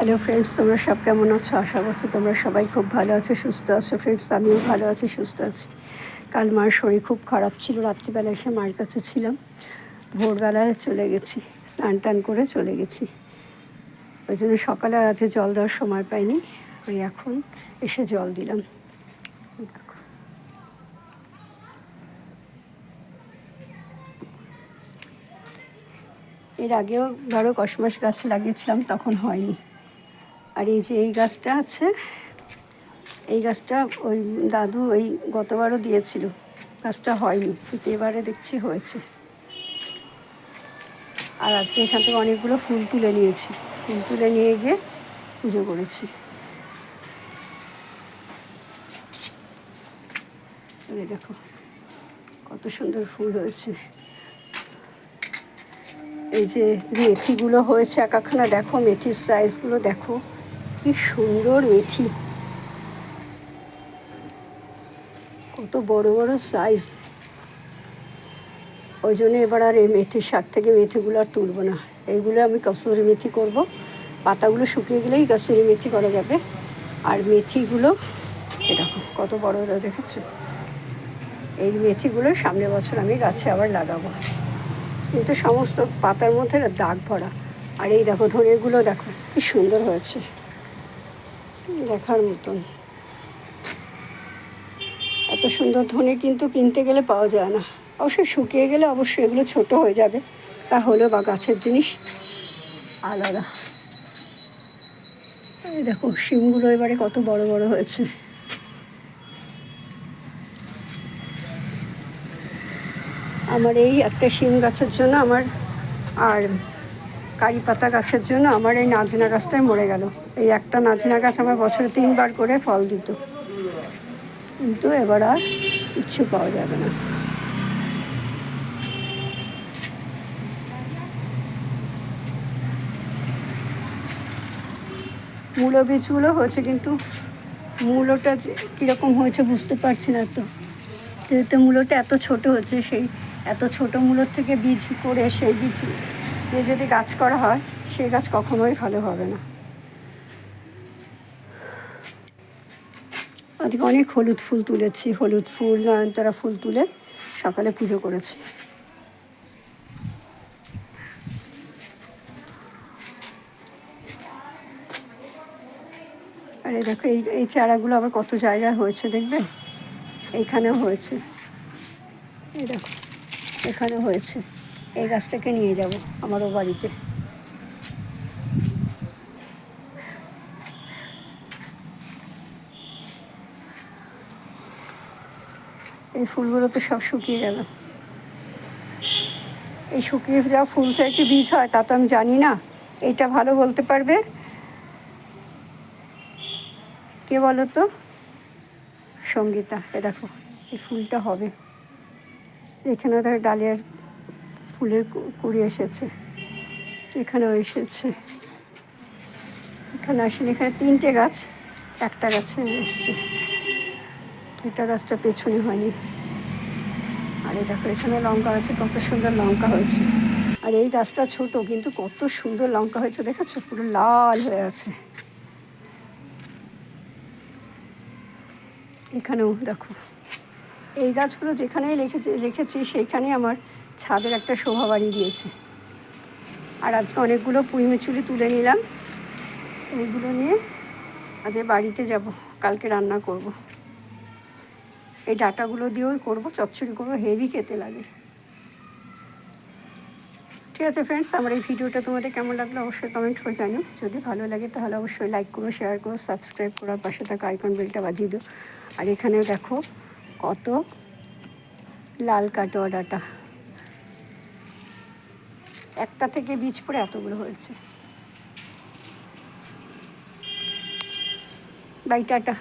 Hello friends তোমরা সব কেমন আছো? আশা করছি তোমরা সবাই খুব ভালো আছো, সুস্থ আছো ফ্রেন্ডস আমিও ভালো আছি, সুস্থ আছি। কাল মার শরীর খুব খারাপ ছিল। রাত্রিবেলা এসে মার কাছে ছিলাম। ভোরবেলায় চলে গেছি। স্নান টান করে চলে গেছি। ওই জন্য সকালে আজকে জল দেওয়ার সময় পাইনি। ওই এখন এসে জল দিলাম। এর আগেও ধরো কসমাস গাছ লাগিয়েছিলাম, তখন হয়নি। আর এই যে এই গাছটা আছে, এই গাছটা ওই দাদু ওই গতবারও দিয়েছিল। গাছটা হয়নি, কিন্তু এবারে দেখছি হয়েছে। আর আজকে এখান থেকে অনেকগুলো ফুল তুলে নিয়েছি। ফুল তুলে নিয়ে গিয়ে পুজো করেছি। দেখো, কত সুন্দর ফুল হয়েছে। এই যে মেথিগুলো হয়েছে একাখানা দেখো, মেথির সাইজগুলো দেখো। কি সুন্দর মেথি। কত বড় বড় সাইজ ওই জন্য এবার আর এই মেথির শাক থেকে মেথিগুলো আর তুলবো না। এইগুলো আমি কসুরি মেথি করব। পাতাগুলো শুকিয়ে গেলেই কসুরি মেথি করা যাবে। আর মেথিগুলো এরকম কত বড় বড় দেখেছ? এই মেথিগুলো সামনের বছর আমি গাছে আবার লাগাবো। কিন্তু সমস্ত পাতার মধ্যে দাগ ভরা। আর এই দেখো ধনেগুলো দেখো, কি সুন্দর হয়েছে। দেখার মতন। এত সুন্দর ধনে কিন্তু কিনতে গেলে পাওয়া যায় না। অবশ্যই শুকিয়ে গেলে অবশ্যই এগুলো ছোট হয়ে যাবে। তা তাহলে বা গাছের জিনিস আলাদা। এই দেখো, শিমগুলো এবারে কত বড় বড় হয়েছে। আমার এই একটা শিম গাছের জন্য আমার আর কারি পাতা গাছের জন্য আমার এই নাজনা গাছটাই মরে গেল। এই একটা নাজনা গাছ আমার বছরে তিনবার করে ফল দিত। কিন্তু এবার আর কিচ্ছু পাওয়া যাবে না। মূলো বীজগুলো হয়েছে কিন্তু মূলোটা যে কীরকম হয়েছে বুঝতে পারছি না তো। যেহেতু মূলোটা এত ছোট হচ্ছে, সেই এত ছোট মূলোর থেকে বীজ করে সেই বীজ দিয়ে যদি গাছ করা হয়, সে গাছ কখনোই ভালো হবে না। আজকে অনেক হলুদ ফুল তুলেছি। হলুদ ফুল, নয়নতারা ফুল তুলে সকালে পুজো করেছি। আর দেখো, এই এই চারাগুলো আবার কত জায়গায় হয়েছে দেখবে? এইখানেও হয়েছে। এই দেখো, এখানেও হয়েছে। এই গাছটাকে নিয়ে যাব আমারও বাড়িতে। এই ফুলগুলো তো সব শুকিয়ে গেল। এই শুকিয়ে যাওয়া ফুল থেকে বীজ হয় তা তো আমি জানি না। এটা ভালো বলতে পারবে? কে বলো তো? সঙ্গীতা, এ দেখো, এই ফুলটা হবে। এখানে ধর ডালিয়ার ফুলের কুড়ি এসেছে। এখানেও এসেছে। এখানে আসেনি। এখানে তিনটে গাছ, একটা গাছে এসছে। এটা গাছটা পেছনে হয়নি। আর এই দেখো, এখানে লঙ্কা আছে কত সুন্দর লঙ্কা হয়েছে। আর এই গাছটা ছোট, কিন্তু কত সুন্দর লঙ্কা হয়েছে, দেখেছ? পুরো লাল হয়ে আছে। এখানেও দেখো। এই গাছগুলো যেখানেই লিখেছি লিখেছি সেইখানেই আমার ছাদের একটা শোভা বাড়িয়ে দিয়েছে। আর আজকে অনেকগুলো পুঁইমেচুরি তুলে নিলাম। এইগুলো নিয়ে আজকে বাড়িতে যাব, কালকে রান্না করব। এই ডাটাগুলো দিয়েও করব, চচ্চড়ি করব, হেভি খেতে লাগে। ঠিক আছে ফ্রেন্ডস আমার এই ভিডিওটা তোমাদের কেমন লাগল অবশ্যই কমেন্ট করে জানিও। যদি ভালো লাগে তাহলে অবশ্যই লাইক করো শেয়ার করো সাবস্ক্রাইব করো, আর পাশে থাকা আইকন বেলটা বাজিয়ে দিও। আর এখানেও দেখো কত লাল কাটোয়া ডাটা। একটা থেকে বীজ পড়ে এতগুলো হয়েছে। Bye tata.